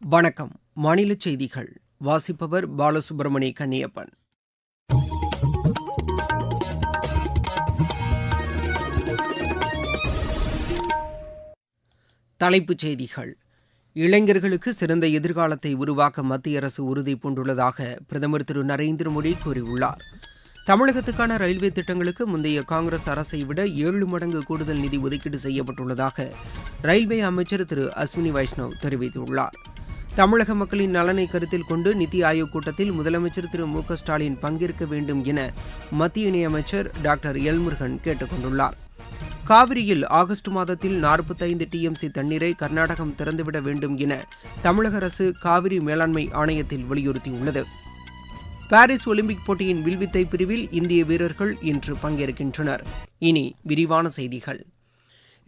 வணக்கம். மாநில செய்திகள். வாசிப்பவர் பாலசுப்பிரமணிய கண்ணியப்பன் தலைப்புச் செய்திகள். இளைஞர்களுக்கு சிறந்த எதிர்காலத்தை உருவாக்க மத்திய அரசு உறுதி பூண்டுள்ளதாக பிரதமர் திரு நரேந்திர மோடி கூறியுள்ளார். தமிழகத்துக்கான ரயில்வே திட்டங்களுக்கு முந்தைய காங்கிரஸ் அரசை விட ஏழு மடங்கு கூடுதல் நிதி ஒதுக்கீடு செய்யப்பட்டுள்ளதாக ரயில்வே அமைச்சர் திரு அஸ்வினி வைஷ்ணவ் தெரிவித்துள்ளார். தமிழக மக்களின் நலனை கருத்தில் கொண்டு நித்தி ஆயோக் கூட்டத்தில் முதலமைச்சர் திரு மு ஸ்டாலின் பங்கேற்க வேண்டும் என மத்திய இணையமைச்சர் டாக்டர் எல்முருகன் கேட்டுக்கொண்டுள்ளார் காவிரியில் ஆகஸ்ட் மாதத்தில் நாற்பத்தைந்து டிஎம்சி தண்ணீரை கர்நாடகம் திறந்துவிட வேண்டும் என தமிழக அரசு காவிரி மேலாண்மை ஆணையத்தில் வலியுறுத்தியுள்ளது. பாரிஸ் ஒலிம்பிக் போட்டியின் வில்வித்தை பிரிவில் இந்திய வீரர்கள் இன்று பங்கேற்கின்றனர். இனி விரிவான செய்திகள்.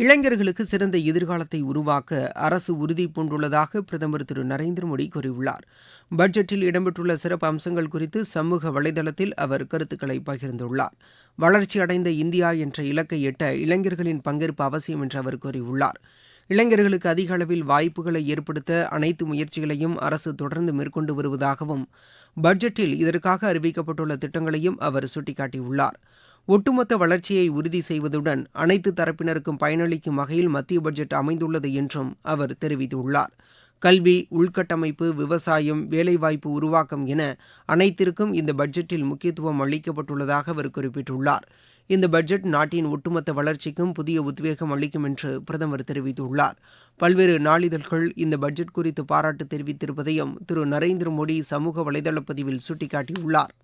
இளைஞர்களுக்கு சிறந்த எதிர்காலத்தை உருவாக்க அரசு உறுதிபூண்டுள்ளதாக பிரதமர் திரு நரேந்திர மோடி கூறியுள்ளார். பட்ஜெட்டில் இடம்பெற்றுள்ள சிறப்பு அம்சங்கள் குறித்து சமூக வலைதளத்தில் அவர் கருத்துக்களை பகிர்ந்துள்ளார். வளர்ச்சியடைந்த இந்தியா என்ற இலக்கை எட்ட இளைஞர்களின் பங்கேற்பு அவசியம் என்று அவர் கூறியுள்ளார். இளைஞர்களுக்கு அதிக அளவில் வாய்ப்புகளை ஏற்படுத்த அனைத்து முயற்சிகளையும் அரசு தொடர்ந்து மேற்கொண்டு வருவதாகவும் பட்ஜெட்டில் இதற்காக அறிவிக்கப்பட்டுள்ள திட்டங்களையும் அவர் சுட்டிக்காட்டியுள்ளார். ஒட்டுமொத்த வளர்ச்சியை உறுதி செய்வதுடன் அனைத்து தரப்பினருக்கும் பயனளிக்கும் வகையில் மத்திய பட்ஜெட் அமைந்துள்ளது என்றும் அவர் தெரிவித்துள்ளார். கல்வி உள்கட்டமைப்பு விவசாயம் வேலைவாய்ப்பு உருவாக்கம் என அனைத்திற்கும் இந்த பட்ஜெட்டில் முக்கியத்துவம் அளிக்கப்பட்டுள்ளதாக அவர் குறிப்பிட்டுள்ளார். இந்த பட்ஜெட் நாட்டின் ஒட்டுமொத்த வளர்ச்சிக்கும் புதிய உத்வேகம் அளிக்கும் என்று பிரதமர் தெரிவித்துள்ளார். பல்வேறு நாளிதழ்கள் இந்த பட்ஜெட் குறித்து பாராட்டு தெரிவித்திருப்பதையும் திரு நரேந்திர மோடி சமூக வலைதள பதிவில் சுட்டிக்காட்டியுள்ளாா்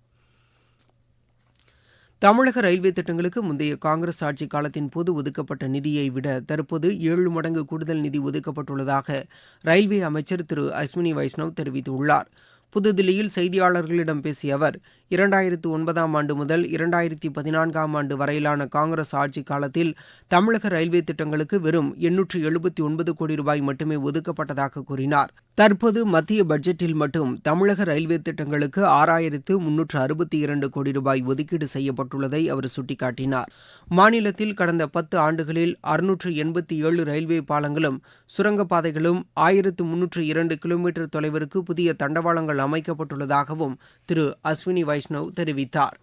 தமிழக ரயில்வே திட்டங்களுக்கு முந்தைய காங்கிரஸ் ஆட்சி காலத்தின் போது ஒதுக்கப்பட்ட நிதியை விட தற்போது ஏழு மடங்கு கூடுதல் நிதி ஒதுக்கப்பட்டுள்ளதாக ரயில்வே அமைச்சர் திரு அஸ்வினி வைஷ்ணவ் தெரிவித்துள்ளார். புதுதில்லியில் செய்தியாளர்களிடம் பேசிய அவர் இரண்டாயிரத்து ஒன்பதாம் ஆண்டு முதல் இரண்டாயிரத்தி பதினான்காம் ஆண்டு வரையிலான காங்கிரஸ் ஆட்சி காலத்தில் தமிழக ரயில்வே திட்டங்களுக்கு வெறும் எண்ணூற்று எழுபத்தி ஒன்பது கோடி ரூபாய் மட்டுமே ஒதுக்கப்பட்டதாக கூறினார். தற்போது மத்திய பட்ஜெட்டில் மட்டும் தமிழக ரயில்வே திட்டங்களுக்கு ஆறாயிரத்து முன்னூற்று அறுபத்தி இரண்டு கோடி ரூபாய் ஒதுக்கீடு செய்யப்பட்டுள்ளதை அவர் சுட்டிக்காட்டினார். மாநிலத்தில் கடந்த பத்து ஆண்டுகளில் அறுநூற்று எண்பத்தி ஏழு ரயில்வே பாலங்களும் சுரங்கப்பாதைகளும் ஆயிரத்து முன்னூற்று இரண்டு கிலோமீட்டர் தொலைவிற்கு புதிய தண்டவாளங்கள் அமைக்கப்பட்டுள்ளதாகவும் திரு அஸ்வினி வைஷ்ணவ் தெரிவித்தார்.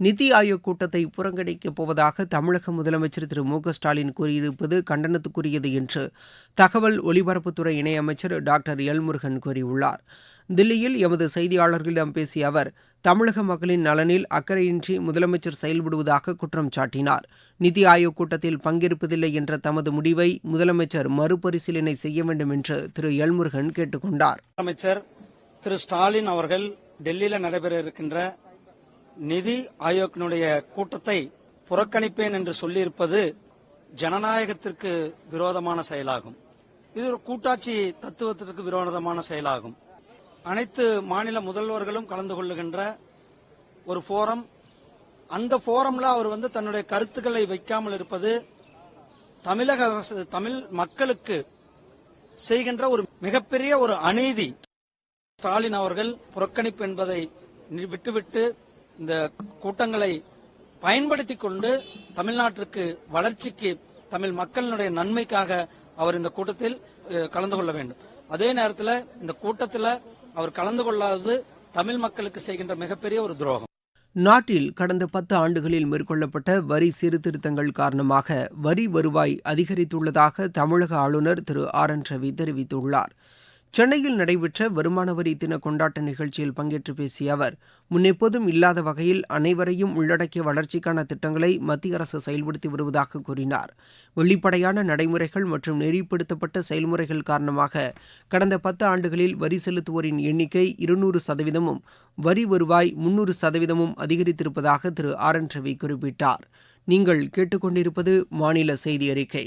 நித்தி ஆயோக் கூட்டத்தை புறக்கணிக்கப் போவதாக தமிழக முதலமைச்சர் திரு மு க ஸ்டாலின் கூறியிருப்பது கண்டனத்துக்குரியது என்று தகவல் ஒலிபரப்புத்துறை இணையமைச்சர் டாக்டர் எல் முருகன் கூறியுள்ளார். தில்லியில் எமது செய்தியாளர்களிடம் பேசிய அவர் தமிழக மக்களின் நலனில் அக்கறையின்றி முதலமைச்சர் செயல்படுவதாக குற்றம் சாட்டினார். நிதி ஆயோக் கூட்டத்தில் பங்கேற்பதில்லை என்ற தமது முடிவை முதலமைச்சர் மறுபரிசீலனை செய்ய வேண்டும் என்று திரு எல்முருகன் கேட்டுக்கொண்டார். முதலமைச்சர் திரு ஸ்டாலின் அவர்கள் டெல்லியில் நடைபெற இருக்கின்ற நிதி ஆயோக்கினுடைய கூட்டத்தை புறக்கணிப்பேன் என்று சொல்லியிருப்பது ஜனநாயகத்திற்கு விரோதமான செயலாகும். இது ஒரு கூட்டாட்சி தத்துவத்திற்கு விரோதமான செயலாகும். அனைத்து மாநில முதல்வர்களும் கலந்து கொள்ளுகின்ற ஒரு போரம். அந்த போரம்ல அவர் வந்து தன்னுடைய கருத்துக்களை வைக்காமல் இருப்பது தமிழக அரசு தமிழ் மக்களுக்கு செய்கின்ற ஒரு மிகப்பெரிய ஒரு அநீதி. ஸ்டாலின் அவர்கள் புறக்கணிப்பு என்பதை விட்டுவிட்டு இந்த கூட்டங்களை பயன்படுத்திக் கொண்டு தமிழ்நாட்டிற்கு வளர்ச்சிக்கு தமிழ் மக்களினுடைய நன்மைக்காக அவர் இந்த கூட்டத்தில் கலந்து கொள்ள வேண்டும். அதே நேரத்தில் இந்த கூட்டத்தில் அவர் கலந்து கொள்ளாதது தமிழ் மக்களுக்கு செய்கின்ற மிகப்பெரிய ஒரு துரோகம். நாட்டில் கடந்த பத்து ஆண்டுகளில் மேற்கொள்ளப்பட்ட வரி சீர்திருத்தங்கள் காரணமாக வரி வருவாய் அதிகரித்துள்ளதாக தமிழக ஆளுநர் திரு ஆர் என் ரவி தெரிவித்துள்ளார். சென்னையில் நடைபெற்ற வருமான வரி தின கொண்டாட்ட நிகழ்ச்சியில் பங்கேற்று பேசிய அவர் முன்னெப்போதும் இல்லாத வகையில் அனைவரையும் உள்ளடக்கிய வளர்ச்சிக்கான திட்டங்களை மத்திய அரசு செயல்படுத்தி வருவதாக கூறினார். வெளிப்படையான நடைமுறைகள் மற்றும் நெறிப்படுத்தப்பட்ட செயல்முறைகள் காரணமாக கடந்த பத்து ஆண்டுகளில் வரி செலுத்துவோரின் எண்ணிக்கை இருநூறு சதவீதமும் வரி வருவாய் முன்னூறு சதவீதமும் அதிகரித்திருப்பதாக திரு ஆர் என் ரவி குறிப்பிட்டார். நீங்கள் கேட்டுக்கொண்டிருப்பது மாநில செய்தி அறிக்கை.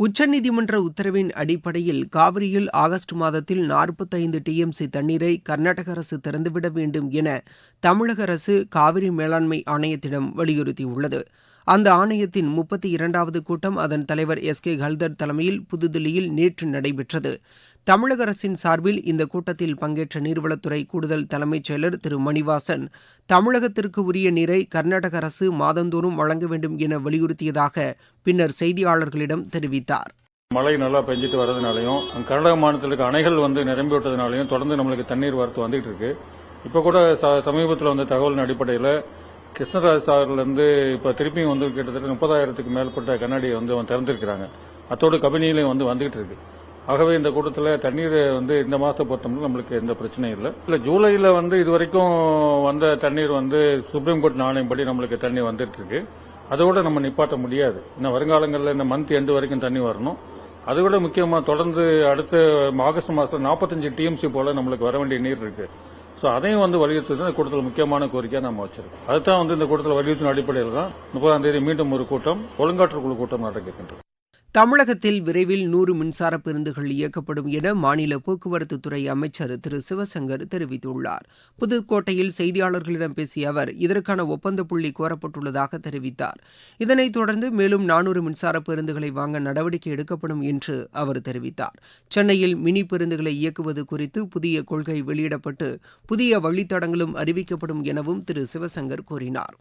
உச்சநீதிமன்ற உத்தரவின் அடிப்படையில் காவிரியில் ஆகஸ்ட் மாதத்தில் நாற்பத்தைந்து டிஎம்சி தண்ணீரை கர்நாடக அரசு திறந்துவிட வேண்டும் என தமிழக அரசு காவிரி மேலாண்மை ஆணையத்திடம் வலியுறுத்தியுள்ளது. அந்த ஆணையத்தின் முப்பத்தி இரண்டாவது கூட்டம் அதன் தலைவர் எஸ் கே ஹல்தர் தலைமையில் புதுதில்லியில் நேற்று நடைபெற்றது. தமிழக அரசின் சார்பில் இந்த கூட்டத்தில் பங்கேற்ற நீர்வளத்துறை கூடுதல் தலைமைச் செயலர் திரு மணிவாசன் தமிழகத்திற்கு உரிய நீரை கர்நாடக அரசு மாதந்தோறும் வழங்க வேண்டும் என வலியுறுத்தியதாக பின்னர் செய்தியாளர்களிடம் தெரிவித்தார். மழை நல்லா பெஞ்சிட்டு வர்றதுனாலையும் கர்நாடக மாநிலத்திற்கு அணைகள் வந்து நிரம்பி விட்டதுனாலையும் தொடர்ந்து நம்மளுக்கு தண்ணீர் வரத்து வந்துட்டு இருக்கு. இப்போ கூட ச- சமீபத்தில் வந்த தகவலின் அடிப்படையில் கிருஷ்ணராஜ் சாகர்ல இருந்து திருப்பியும் வந்து கிட்டத்தட்ட முப்பதாயிரத்துக்கு மேற்பட்ட கண்ணாடியை வந்து அவன் திறந்திருக்கிறாங்க. அத்தோடு கபினிலையும் வந்து வந்துகிட்டு இருக்கு. ஆகவே இந்த கூட்டத்தில் தண்ணீர் வந்து இந்த மாதத்தை பொறுத்தவரை நம்மளுக்கு எந்த பிரச்சனையும் இல்லை. இல்லை ஜூலையில் வந்து இதுவரைக்கும் வந்த தண்ணீர் வந்து சுப்ரீம் கோர்ட் நாணயப்படி நம்மளுக்கு தண்ணி வந்துட்டு இருக்கு. அதோட நம்ம நிப்பாட்ட முடியாது. இன்னும் வருங்காலங்களில் இந்த மந்த் எண்டு வரைக்கும் தண்ணி வரணும். அதை விட முக்கியமாக தொடர்ந்து அடுத்த ஆகஸ்ட் மாசம் 45 டிஎம்சி போல நம்மளுக்கு வர வேண்டிய நீர் இருக்குது ஸோ அதையும் வந்து வலியுறுத்தி இந்த கூட்டத்தில் முக்கியமான கோரிக்கையாக நம்ம வச்சிருக்கோம். அதுதான் வந்து இந்த கூட்டத்தில் வலியுறுத்தின அடிப்படையில் தான் முப்பதாம் தேதி மீண்டும் ஒரு கூட்டம் ஒழுங்காற்று குழு கூட்டம் நடக்கின்றது தமிழகத்தில் விரைவில் நூறு மின்சார பேருந்துகள் இயக்கப்படும் என மாநில போக்குவரத்துத்துறை அமைச்சர் திரு. சிவசங்கர் தெரிவித்துள்ளார். புதுக்கோட்டையில் செய்தியாளர்களிடம் பேசிய அவர் இதற்கான ஒப்பந்த புள்ளி கோரப்பட்டுள்ளதாக தெரிவித்தார். இதனைத் தொடர்ந்து மேலும் நானூறு மின்சார பேருந்துகளை வாங்க நடவடிக்கை எடுக்கப்படும் என்று அவர் தெரிவித்தார். சென்னையில் மினி பேருந்துகளை இயக்குவது குறித்து புதிய கொள்கை வெளியிடப்பட்டு புதிய வழித்தடங்களும் அறிவிக்கப்படும் எனவும் திரு. சிவசங்கர் கூறினார்.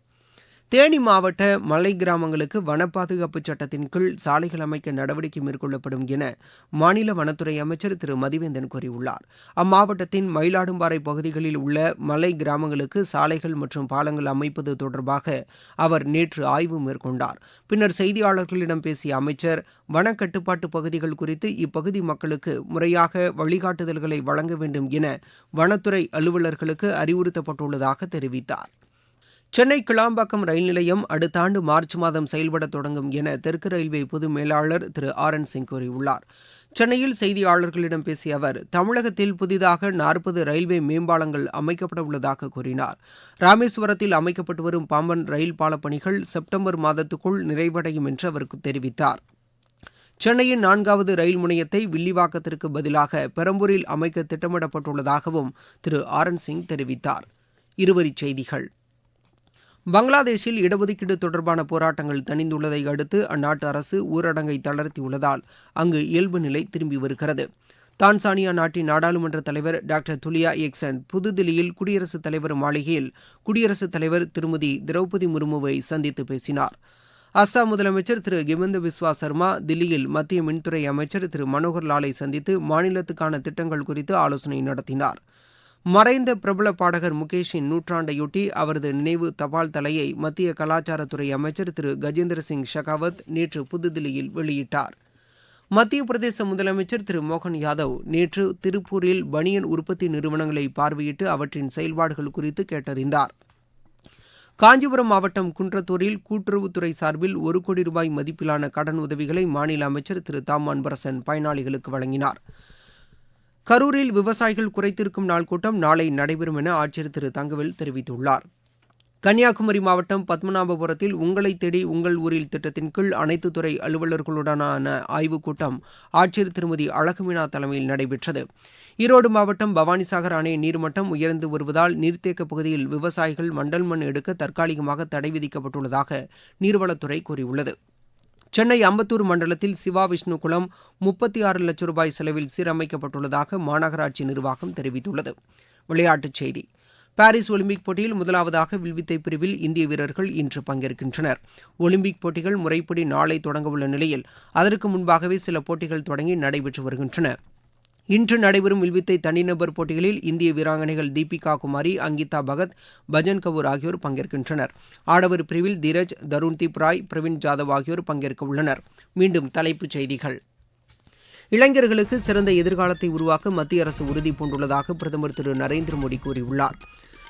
தேனி மாவட்ட மலை கிராமங்களுக்கு வன பாதுகாப்பு சட்டத்தின் கீழ் சாலைகள் அமைக்க நடவடிக்கை மேற்கொள்ளப்படும் என மாநில வனத்துறை அமைச்சர் திரு. மதிவேந்தன் கூறியுள்ளார். அம்மாவட்டத்தின் மயிலாடும்பாறை பகுதிகளில் உள்ள மலை கிராமங்களுக்கு சாலைகள் மற்றும் பாலங்கள் அமைப்பது தொடர்பாக அவர் நேற்று ஆய்வு மேற்கொண்டார். பின்னர் செய்தியாளர்களிடம் பேசிய அமைச்சர் வன கட்டுப்பாட்டு பகுதிகள் குறித்து இப்பகுதி மக்களுக்கு முறையாக வழிகாட்டுதல்களை வழங்க வேண்டும் என வனத்துறை அலுவலர்களுக்கு அறிவுறுத்தப்பட்டுள்ளதாக தெரிவித்தார். சென்னை கிளாம்பாக்கம் ரயில் நிலையம் அடுத்த ஆண்டு மார்ச் மாதம் செயல்பட தொடங்கும் என தெற்கு ரயில்வே பொது மேலாளர் திரு ஆர் என் சிங் கூறியுள்ளார். சென்னையில் செய்தியாளர்களிடம் பேசிய அவர் தமிழகத்தில் புதிதாக நாற்பது ரயில்வே மேம்பாலங்கள் அமைக்கப்பட உள்ளதாக கூறினார். ராமேஸ்வரத்தில் அமைக்கப்பட்டு வரும் பாம்பன் ரயில் பால பணிகள் செப்டம்பர் மாதத்துக்குள் நிறைவடையும் என்று அவர் தெரிவித்தார். சென்னையின் நான்காவது ரயில் முனையத்தை வில்லிவாக்கத்திற்கு பதிலாக பெரம்பூரில் அமைக்க திட்டமிடப்பட்டுள்ளதாகவும் திரு ஆர் என் சிங் தெரிவித்தார். இருவரிச் செய்திகள். பங்களாதேஷில் இடஒதுக்கீடு தொடர்பான போராட்டங்கள் தணிந்துள்ளதை அடுத்து அந்நாட்டு அரசு ஊரடங்கை தளர்த்தியுள்ளதால் அங்கு இயல்பு நிலை திரும்பி வருகிறது. தான்சானியா நாட்டின் நாடாளுமன்ற தலைவர் டாக்டர் துலியா எக்சன் புதுதில்லியில் குடியரசுத் தலைவர் மாளிகையில் குடியரசுத் தலைவர் திருமதி திரௌபதி முர்முவை சந்தித்து பேசினார். அஸ்ஸாம் முதலமைச்சர் திரு கிமந்த பிஸ்வா சர்மா தில்லியில் மத்திய மின்துறை அமைச்சர் திரு மனோகர் லாலை சந்தித்து மாநிலத்துக்கான திட்டங்கள் குறித்து ஆலோசனை நடத்தினார். மறைந்த பிரபல பாடகர் முகேஷின் நூற்றாண்டையொட்டி அவரது நினைவு தபால் தலையை மத்திய கலாச்சாரத்துறை அமைச்சர் திரு. கஜேந்திர சிங் ஷெகாவத் நேற்று புதுதில்லியில் வெளியிட்டார். மத்திய பிரதேச முதலமைச்சர் திரு. மோகன் யாதவ் நேற்று திருப்பூரில் பனியன் உற்பத்தி நிறுவனங்களை பார்வையிட்டு அவற்றின் செயல்பாடுகள் குறித்து கேட்டறிந்தார். காஞ்சிபுரம் மாவட்டம் குன்றத்தூரில் கூட்டுறவுத்துறை சார்பில் ஒரு கோடி ரூபாய் மதிப்பிலான கடன் உதவிகளை மாநில அமைச்சர் திரு. தாம் அன்பரசன் பயனாளிகளுக்கு வழங்கினார். கரூரில் விவசாயிகள் குறைத்திருக்கும் நாள் கூட்டம் நாளை நடைபெறும் என ஆட்சியர் திரு தங்கவேல் தெரிவித்துள்ளார். கன்னியாகுமரி மாவட்டம் பத்மநாபபுரத்தில் உங்களை தேடி உங்கள் ஊரில் திட்டத்தின் கீழ் அனைத்து துறை அலுவலர்களுடனான ஆய்வுக் கூட்டம் ஆட்சியர் திருமதி அழகுமினா தலைமையில் நடைபெற்றது. ஈரோடு மாவட்டம் பவானிசாகர் அணை நீர்மட்டம் உயர்ந்து வருவதால் நீர்த்தேக்க பகுதியில் விவசாயிகள் மண்டல் மண் எடுக்க தற்காலிகமாக தடை விதிக்கப்பட்டுள்ளதாக நீர்வளத்துறை கூறியுள்ளது. சென்னை அம்பத்தூர் மண்டலத்தில் சிவா விஷ்ணு குளம் முப்பத்தி ஆறு லட்சம் ரூபாய் செலவில் சீரமைக்கப்பட்டுள்ளதாக மாநகராட்சி நிர்வாகம் தெரிவித்துள்ளது. விளையாட்டுச் செய்தி. பாரிஸ் ஒலிம்பிக் போட்டியில் முதலாவதாக வில்வித்தை பிரிவில் இந்திய வீரர்கள் இன்று பங்கேற்கின்றனர். ஒலிம்பிக் போட்டிகள் முறைப்படி நாளை தொடங்கவுள்ள நிலையில் அதற்கு முன்பாகவே சில போட்டிகள் தொடங்கி நடைபெற்று வருகின்றன. இன்று நடைபெறும் வில்வித்தை தனிநபர் போட்டிகளில் இந்திய வீராங்கனைகள் தீபிகா குமாரி அங்கிதா பகத் பஜன் கபூர் ஆகியோர் பங்கேற்கின்றனர். ஆடவர் பிரிவில் தீரஜ் தருண்தீப் ராய் பிரவீன் ஜாதவ் ஆகியோர் பங்கேற்க உள்ளனர். மீண்டும் தலைப்புச் செய்திகள். இளைஞர்களுக்கு சிறந்த எதிர்காலத்தை உருவாக்க மத்திய அரசு உறுதி பூண்டுள்ளதாக பிரதமர் திரு நரேந்திர மோடி கூறியுள்ளார்.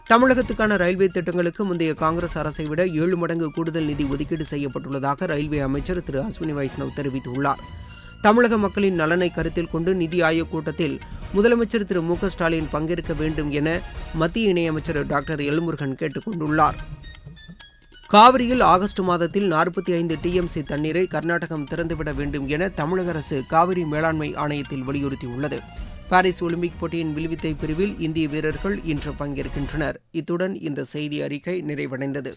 தமிழகத்துக்கான ரயில்வே திட்டங்களுக்கு முந்தைய காங்கிரஸ் அரசை விட ஏழு மடங்கு கூடுதல் நிதி ஒதுக்கீடு செய்யப்பட்டுள்ளதாக ரயில்வே அமைச்சர் திரு அஸ்வினி வைஷ்ணவ் தெரிவித்துள்ளார். தமிழக மக்களின் நலனை கருத்தில் கொண்டு நிதி ஆயோக் கூட்டத்தில் முதலமைச்சர் திரு மு ஸ்டாலின் பங்கேற்க வேண்டும் என மத்திய இணையமைச்சர் டாக்டர் எல்முருகன் கேட்டுக் கொண்டுள்ளார். காவிரியில் ஆகஸ்ட் மாதத்தில் நாற்பத்தி ஐந்து டிஎம்சி தண்ணீரை கர்நாடகம் திறந்துவிட வேண்டும் என தமிழக அரசு காவிரி மேலாண்மை ஆணையத்தில் வலியுறுத்தியுள்ளது. பாரிஸ் ஒலிம்பிக் போட்டியின் வில்வித்தை பிரிவில் இந்திய வீரர்கள் இன்று பங்கேற்கின்றனர். இத்துடன் இந்த செய்தி அறிக்கை நிறைவடைந்தது.